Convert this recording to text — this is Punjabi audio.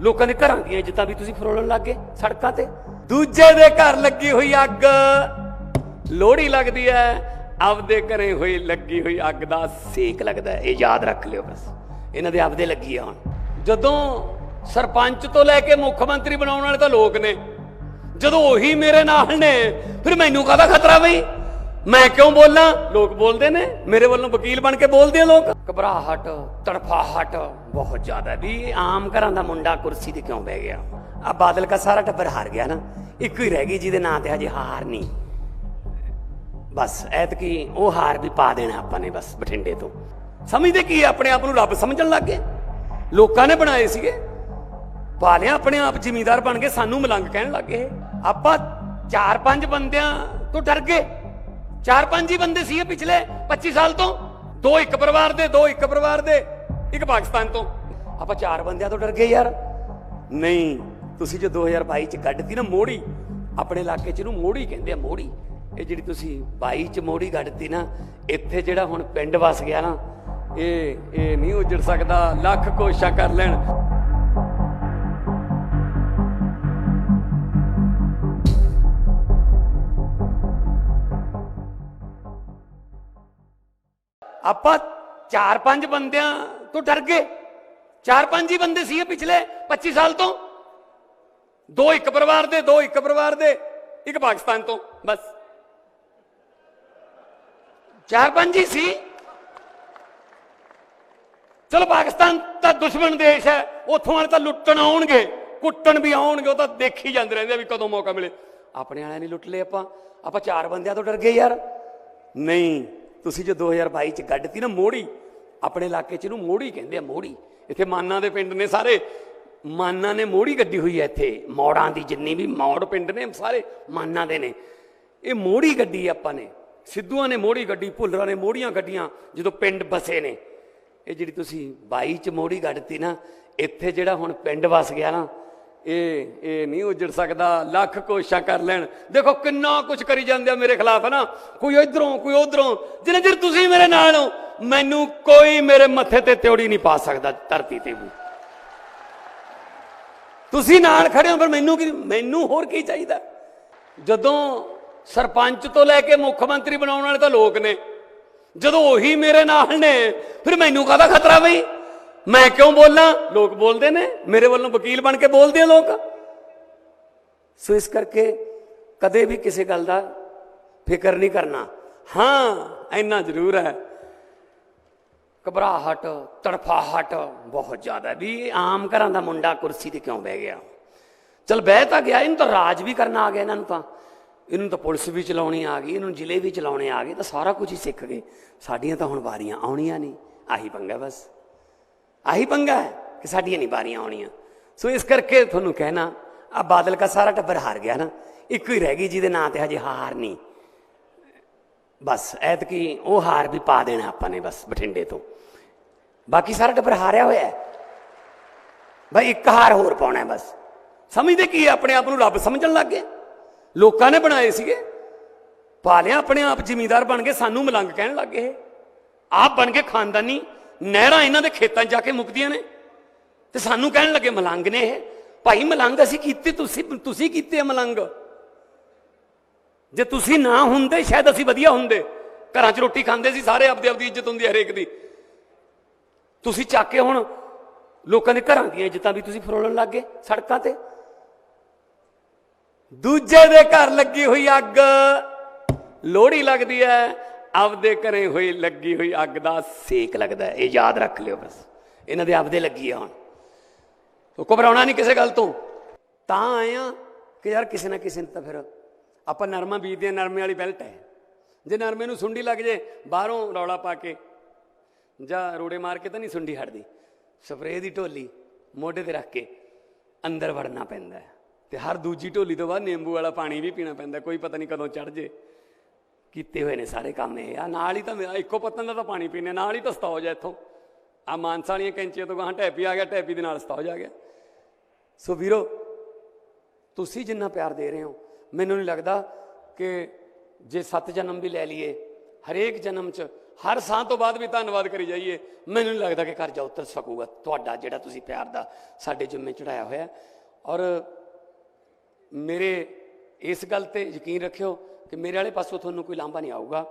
ਲੋਕਾਂ ਦੇ ਘਰਾਂ ਦੀਆਂ ਇੱਜ਼ਤਾਂ ਵੀ ਤੁਸੀਂ ਫਰੋਲਣ ਲੱਗ ਗਏ ਸੜਕਾਂ ਤੇ। ਦੂਜੇ ਦੇ ਘਰ ਲੱਗੀ ਹੋਈ ਅੱਗ। ਲੋਹੜੀ ਲੱਗਦੀ ਹੈ, ਆਪਦੇ ਘਰੇ ਹੋਈ ਲੱਗੀ ਹੋਈ ਅੱਗ ਦਾ ਸੇਕ ਲੱਗਦਾ ਇਹ ਯਾਦ ਰੱਖ ਲਿਓ ਬਸ। ਇਹਨਾਂ ਦੇ ਆਪਦੇ ਲੱਗੀ ਆ ਹੁਣ। ਜਦੋਂ ਸਰਪੰਚ ਤੋਂ ਲੈ ਕੇ ਮੁੱਖ ਮੰਤਰੀ ਬਣਾਉਣ ਵਾਲੇ ਤਾਂ ਲੋਕ ਨੇ। ਜਦੋਂ ਉਹੀ ਮੇਰੇ ਨਾਲ ਨੇ, ਫਿਰ ਮੈਨੂੰ ਕਾਹਦਾ ਖਤਰਾ ਬਈ? ਮੈਂ ਕਿਉਂ ਬੋਲਾਂ? ਲੋਕ ਬੋਲਦੇ ਨੇ। ਮੇਰੇ ਵੱਲੋਂ ਵਕੀਲ ਬਣ ਕੇ ਬੋਲਦੇ ਆ ਲੋਕ। ਘਬਰਾਹਟ, ਤੜਫਾਹਟ ਬਹੁਤ ਜ਼ਿਆਦਾ ਵੀ ਆਮ ਘਰਾਂ ਦਾ ਮੁੰਡਾ ਕੁਰਸੀ ਤੇ ਕਿਉਂ ਬਹਿ ਗਿਆ? ਆ ਬਾਦਲ ਦਾ ਸਾਰਾ ਟੱਬਰ ਹਾਰ ਗਿਆ ਨਾ। ਇੱਕੋ ਹੀ ਰਹਿ ਗਈ, ਜਿਹਦੇ ਨਾਂ ਤੇ ਹਜੇ ਹਾਰ ਨਹੀਂ। ਬਸ, ਐਤਕੀ ਉਹ ਹਾਰ ਵੀ ਪਾ ਦੇਣਾ ਆਪਾਂ ਨੇ ਬਸ ਬਠਿੰਡੇ ਤੋਂ। ਸਮਝਦੇ ਕੀ ਆਪਣੇ ਆਪ ਨੂੰ ਰੱਬ ਸਮਝਣ ਲੱਗ ਗਏ। ਲੋਕਾਂ ਨੇ ਬਣਾਏ ਸੀਗੇ। ਪਾ ਲਿਆ ਆਪਣੇ ਆਪ, ਜ਼ਿਮੀਦਾਰ ਬਣ ਕੇ ਸਾਨੂੰ ਮਲੰਗ ਕਹਿਣ ਲੱਗ ਗਏ। ਆਪਾਂ ਚਾਰ ਪੰਜ ਬੰਦਿਆਂ ਤੋਂ ਡਰ ਗਏ। ਚਾਰ ਪੰਜ ਹੀ ਬੰਦੇ ਸੀ ਪਿਛਲੇ 25 ਸਾਲ ਤੋਂ। ਦੋ ਇੱਕ ਪਰਿਵਾਰ ਦੇ, ਦੋ ਇੱਕ ਪਰਿਵਾਰ ਦੇ, ਇੱਕ ਪਾਕਿਸਤਾਨ ਤੋਂ। ਆਪਾਂ ਚਾਰ ਬੰਦਿਆਂ ਤੋਂ ਡਰ ਗਏ ਯਾਰ। ਨਹੀਂ, ਤੁਸੀਂ ਜੋ 2022 ਚ ਕੱਢਤੀ ਨਾ ਮੋੜੀ ਆਪਣੇ ਇਲਾਕੇ ਚ ਇਹਨੂੰ ਮੋੜੀ ਕਹਿੰਦੇ ਆ ਮੋੜੀ ਇਹ ਜਿਹੜੀ ਤੁਸੀਂ 22 ਚ ਮੋੜੀ ਕੱਢਤੀ ਨਾ, ਇੱਥੇ ਜਿਹੜਾ ਹੁਣ ਪਿੰਡ ਵਸ ਗਿਆ ਨਾ, ਇਹ ਇਹ ਨਹੀਂ ਉਜੜ ਸਕਦਾ, ਲੱਖ ਕੋਸ਼ਿਸ਼ਾਂ ਕਰ ਲੈਣ। ਆਪਾਂ ਚਾਰ ਪੰਜ ਬੰਦਿਆਂ ਤੋਂ ਡਰ ਗਏ। ਚਾਰ ਪੰਜ ਹੀ ਬੰਦੇ ਸੀ ਪਿਛਲੇ 25 ਸਾਲ ਤੋਂ। ਦੋ ਇੱਕ ਪਰਿਵਾਰ ਦੇ, ਦੋ ਇੱਕ ਪਰਿਵਾਰ ਦੇ, ਇੱਕ ਪਾਕਿਸਤਾਨ ਤੋਂ, ਬਸ। ਚਾਰ ਪੰਜ ਹੀ ਸੀ। ਚਲੋ ਪਾਕਿਸਤਾਨ ਤਾਂ ਦੁਸ਼ਮਣ ਦੇਸ਼ ਹੈ, ਉੱਥੋਂ ਵਾਲੇ ਤਾਂ ਲੁੱਟਣ ਆਉਣਗੇ। ਕੁੱਟਣ ਵੀ ਆਉਣਗੇ, ਉਹ ਤਾਂ ਦੇਖੀ ਜਾਂਦੇ ਰਹਿੰਦੇ ਵੀ ਕਦੋਂ ਮੌਕਾ ਮਿਲੇ। ਆਪਣੇ ਵਾਲਿਆਂ ਨੇ ਲੁੱਟ ਲਏ ਆਪਾਂ। ਆਪਾਂ ਚਾਰ ਬੰਦਿਆਂ ਤੋਂ ਡਰ ਗਏ ਯਾਰ। ਨਹੀਂ। ਤੁਸੀਂ ਜੋ 2022 ਚ ਕੱਢਤੀ ਨਾ ਮੋੜੀ, ਆਪਣੇ ਇਲਾਕੇ ਚ ਇਹਨੂੰ ਮੋੜੀ ਕਹਿੰਦੇ ਆ, ਮੋੜੀ। ਇੱਥੇ ਮਾਨਾ ਦੇ ਪਿੰਡ ਨੇ ਸਾਰੇ। ਮਾਨਾ ਨੇ ਮੋੜੀ ਗੱਡੀ ਹੋਈ ਹੈ ਇੱਥੇ। ਮੌੜਾਂ ਦੀ ਜਿੰਨੀ ਵੀ ਮੌੜ ਪਿੰਡ ਨੇ, ਸਾਰੇ ਮਾਨਾ ਦੇ ਨੇ। ਇਹ ਮੋੜੀ ਗੱਡੀ ਆਪਾਂ ਨੇ। ਸਿੱਧੂਆਂ ਨੇ ਮੋੜੀ ਗੱਡੀ, ਭੁੱਲਰਾਂ ਨੇ ਮੋੜੀਆਂ ਗੱਡੀਆਂ, ਜਦੋਂ ਪਿੰਡ ਬਸੇ ਨੇ। ਇਹ ਜਿਹੜੀ ਤੁਸੀਂ 22 ਚ ਮੋੜੀ ਕੱਢਤੀ ਨਾ, ਇੱਥੇ ਜਿਹੜਾ ਹੁਣ ਪਿੰਡ ਵਸ ਗਿਆ ਨਾ ਇਹ ਇਹ ਨਹੀਂ ਉਜੜ ਸਕਦਾ, ਲੱਖ ਕੋਸ਼ਿਸ਼ਾਂ ਕਰ ਲੈਣ। ਦੇਖੋ ਕਿੰਨਾ ਕੁਝ ਕਰੀ ਜਾਂਦੇ ਆ ਮੇਰੇ ਖਿਲਾਫ ਹੈ ਨਾ ਕੋਈ ਇਧਰੋਂ, ਕੋਈ ਉਧਰੋਂ। ਜਿੰਨੇ ਚਿਰ ਤੁਸੀਂ ਮੇਰੇ ਨਾਲ ਹੋ, ਮੈਨੂੰ ਕੋਈ ਮੇਰੇ ਮੱਥੇ ਤੇ ਤਿਉੜੀ ਨਹੀਂ ਪਾ ਸਕਦਾ ਧਰਤੀ ਤੇ ਵੀ। ਤੁਸੀਂ ਨਾਲ ਖੜੇ ਹੋ ਪਰ ਮੈਨੂੰ ਕੀ, ਮੈਨੂੰ ਹੋਰ ਕੀ ਚਾਹੀਦਾ? ਜਦੋਂ ਸਰਪੰਚ ਤੋਂ ਲੈ ਕੇ ਮੁੱਖ ਮੰਤਰੀ ਬਣਾਉਣ ਵਾਲੇ ਤਾਂ ਲੋਕ ਨੇ। ਜਦੋਂ ਉਹੀ ਮੇਰੇ ਨਾਲ ਨੇ, ਫਿਰ ਮੈਨੂੰ ਕਾਹਦਾ ਖਤਰਾ ਬਈ? ਮੈਂ ਕਿਉਂ ਬੋਲਾਂ? ਲੋਕ ਬੋਲਦੇ ਨੇ। ਮੇਰੇ ਵੱਲੋਂ ਵਕੀਲ ਬਣ ਕੇ ਬੋਲਦੇ ਆ ਲੋਕ। ਸੋ ਇਸ ਕਰਕੇ ਕਦੇ ਵੀ ਕਿਸੇ ਗੱਲ ਦਾ ਫਿਕਰ ਨਹੀਂ ਕਰਨਾ। ਹਾਂ, ਇੰਨਾ ਜ਼ਰੂਰ ਹੈ। ਘਬਰਾਹਟ, ਤੜਫਾਹਟ ਬਹੁਤ ਜ਼ਿਆਦਾ ਵੀ ਇਹ ਆਮ ਘਰਾਂ ਦਾ ਮੁੰਡਾ ਕੁਰਸੀ ਤੇ ਕਿਉਂ ਬਹਿ ਗਿਆ? ਚਲ ਬਹਿ ਤਾਂ ਗਿਆ, ਇਹਨੂੰ ਤਾਂ ਰਾਜ ਵੀ ਕਰਨਾ ਆ ਗਿਆ ਇਹਨਾਂ ਨੂੰ ਤਾਂ। ਇਹਨੂੰ ਤਾਂ ਪੁਲਿਸ ਵੀ ਚਲਾਉਣੀ ਆ ਗਈ, ਇਹਨੂੰ ਜ਼ਿਲ੍ਹੇ ਵੀ ਚਲਾਉਣੇ ਆ ਗਏ, ਤਾਂ ਸਾਰਾ ਕੁਝ ਹੀ ਸਿੱਖ ਗਏ। ਸਾਡੀਆਂ ਤਾਂ ਹੁਣ ਵਾਰੀਆਂ ਆਉਣੀਆਂ ਨਹੀਂ। ਆਹੀ ਪੰਗਾ ਬਸ। ਆਹੀ ਪੰਗਾ ਹੈ ਕਿ ਸਾਡੀਆਂ ਨਹੀਂ ਬਾਰੀਆਂ ਆਉਣੀਆਂ। ਸੋ ਇਸ ਕਰਕੇ ਤੁਹਾਨੂੰ ਕਹਿਣਾ ਆ ਬਾਦਲ ਦਾ ਸਾਰਾ ਟੱਬਰ ਹਾਰ ਗਿਆ ਨਾ, ਇੱਕੋ ਹੀ ਰਹਿ ਗਈ ਜਿਹਦੇ ਨਾਂ ਤੇ ਹਜੇ ਹਾਰ ਨਹੀਂ। ਬਸ, ਐਤਕੀ ਉਹ ਹਾਰ ਵੀ ਪਾ ਦੇਣਾ ਆਪਾਂ ਨੇ ਬਸ ਬਠਿੰਡੇ ਤੋਂ। ਬਾਕੀ ਸਾਰਾ ਟੱਬਰ ਹਾਰਿਆ ਹੋਇਆ ਹੈ। ਭਾਈ ਇੱਕ ਹਾਰ ਹੋਰ ਪਾਉਣਾ ਬਸ। ਸਮਝਦੇ ਕੀ ਆਪਣੇ ਆਪ ਨੂੰ ਰੱਬ ਸਮਝਣ ਲੱਗ ਗਏ? ਲੋਕਾਂ ਨੇ ਬਣਾਏ ਸੀਗੇ। ਪਾ ਲਿਆ ਆਪਣੇ ਆਪ ਜ਼ਿਮੀਦਾਰ ਬਣ ਕੇ ਸਾਨੂੰ ਮਲੰਗ ਕਹਿਣ ਲੱਗ ਗਏ ਆਪ ਬਣ ਕੇ ਖਾਨਦਾਨੀ ਨਹਿਰਾਂ ਇਹਨਾਂ ਦੇ ਖੇਤਾਂ 'ਚ ਜਾ ਕੇ ਮੁੱਕਦੀਆਂ ਨੇ। ਤੇ ਸਾਨੂੰ ਕਹਿਣ ਲੱਗੇ, ਮਲੰਗ ਨੇ ਇਹ। ਭਾਈ, ਮਲੰਗ ਅਸੀਂ ਕੀਤੇ, ਤੁਸੀਂ ਤੁਸੀਂ ਕੀਤੇ ਆ ਮਲੰਗ। ਜੇ ਤੁਸੀਂ ਨਾ ਹੁੰਦੇ, ਸ਼ਾਇਦ ਅਸੀਂ ਵਧੀਆ ਹੁੰਦੇ। ਘਰਾਂ 'ਚ ਰੋਟੀ ਖਾਂਦੇ ਸੀ, ਸਾਰੇ ਆਪਦੇ ਆਪਦੀ ਇੱਜ਼ਤ ਹੁੰਦੀ ਹੈ ਹਰੇਕ ਦੀ। ਤੁਸੀਂ ਚੱਕ ਕੇ ਹੁਣ ਲੋਕਾਂ ਦੇ ਘਰਾਂ ਦੀਆਂ ਇੱਜ਼ਤਾਂ ਵੀ ਤੁਸੀਂ ਫਰੋਲਣ ਲੱਗ ਗਏ ਸੜਕਾਂ ਤੇ। ਦੂਜੇ ਦੇ ਘਰ ਲੱਗੀ ਹੋਈ ਅੱਗ। ਲੋਹੜੀ ਲੱਗਦੀ ਹੈ। ਆਪਦੇ ਘਰੇ ਹੋਈ, ਲੱਗੀ ਹੋਈ ਅੱਗ ਦਾ ਸੇਕ ਲੱਗਦਾ ਇਹ ਯਾਦ ਰੱਖ ਲਿਓ ਬਸ। ਇਹਨਾਂ ਦੇ ਆਪਦੇ ਲੱਗੀ ਆ ਹੁਣ। ਤੋ ਘਬਰਾਉਣਾ ਨਹੀਂ ਕਿਸੇ ਗੱਲ ਤੋਂ। ਤਾਂ ਆਏ ਕਿ ਯਾਰ ਕਿਸੇ ਨਾ ਕਿਸੇ ਨੇ ਤਾਂ ਫਿਰ ਆਪਾਂ ਨਰਮਾ ਬੀਜਦੇ ਨਰਮੇ ਵਾਲੀ ਬੈਲਟ ਹੈ। ਜੇ ਨਰਮੇ ਨੂੰ ਸੁੰਡੀ ਲੱਗ ਜੇ, ਬਾਹਰੋਂ ਰੌਲਾ ਪਾ ਕੇ ਜਾਂ ਰੋੜੇ ਮਾਰ ਕੇ ਤਾਂ ਨਹੀਂ ਸੁੰਡੀ ਹਟਦੀ। ਸਪਰੇਅ ਦੀ ਢੋਲੀ ਮੋਢੇ ਤੇ ਰੱਖ ਕੇ ਅੰਦਰ ਵੜਨਾ ਪੈਂਦਾ ਤੇ ਹਰ ਦੂਜੀ ਢੋਲੀ ਤੋਂ ਬਾਅਦ ਨਿੰਬੂ ਵਾਲਾ ਪਾਣੀ ਵੀ ਪੀਣਾ ਪੈਂਦਾ ਕੋਈ ਪਤਾ ਨਹੀਂ ਕਦੋਂ ਚੜ ਜੇ। ਕੀਤੇ ਹੋਏ ਨੇ ਸਾਰੇ ਕੰਮ ਇਹ ਆ। ਨਾਲ ਹੀ ਤਾਂ ਮੇਰਾ ਇੱਕੋ ਪੱਤਨ ਦਾ ਤਾਂ ਪਾਣੀ ਪੀਨੇ ਨਾਲ ਹੀ ਤਾਂ ਸਤੌਜ ਹੈ ਇੱਥੋਂ। ਆ ਮਾਨਸਾ ਵਾਲੀਆਂ ਕੈਂਚੀਆਂ ਤੋਂ ਗਾਂ ਟੈਪੀ ਆ ਗਿਆ, ਟੈਪੀ ਦੇ ਨਾਲ ਸਤੌਜ ਆ ਗਿਆ। ਸੋ ਵੀਰੋ, ਤੁਸੀਂ ਜਿੰਨਾ ਪਿਆਰ ਦੇ ਰਹੇ ਹੋ, ਮੈਨੂੰ ਨਹੀਂ ਲੱਗਦਾ ਕਿ ਜੇ ਸੱਤ ਜਨਮ ਵੀ ਲੈ ਲਈਏ, ਹਰੇਕ ਜਨਮ 'ਚ ਹਰ ਸਾਹ ਤੋਂ ਬਾਅਦ ਵੀ ਧੰਨਵਾਦ ਕਰੀ ਜਾਈਏ, ਮੈਨੂੰ ਨਹੀਂ ਲੱਗਦਾ ਕਿ ਕਰਜ਼ਾ ਉਤਰ ਸਕੂਗਾ ਤੁਹਾਡਾ ਜਿਹੜਾ ਤੁਸੀਂ ਪਿਆਰ ਦਾ ਸਾਡੇ ਜਿੰਮੇ ਚੜਾਇਆ ਹੋਇਆ। ਔਰ ਮੇਰੇ ਇਸ ਗੱਲ ਤੇ ਯਕੀਨ ਰੱਖਿਓ ਕਿ ਮੇਰੇ ਵਾਲੇ ਪਾਸੋਂ ਤੁਹਾਨੂੰ ਕੋਈ ਲਾਂਭਾ ਨਹੀਂ ਆਊਗਾ।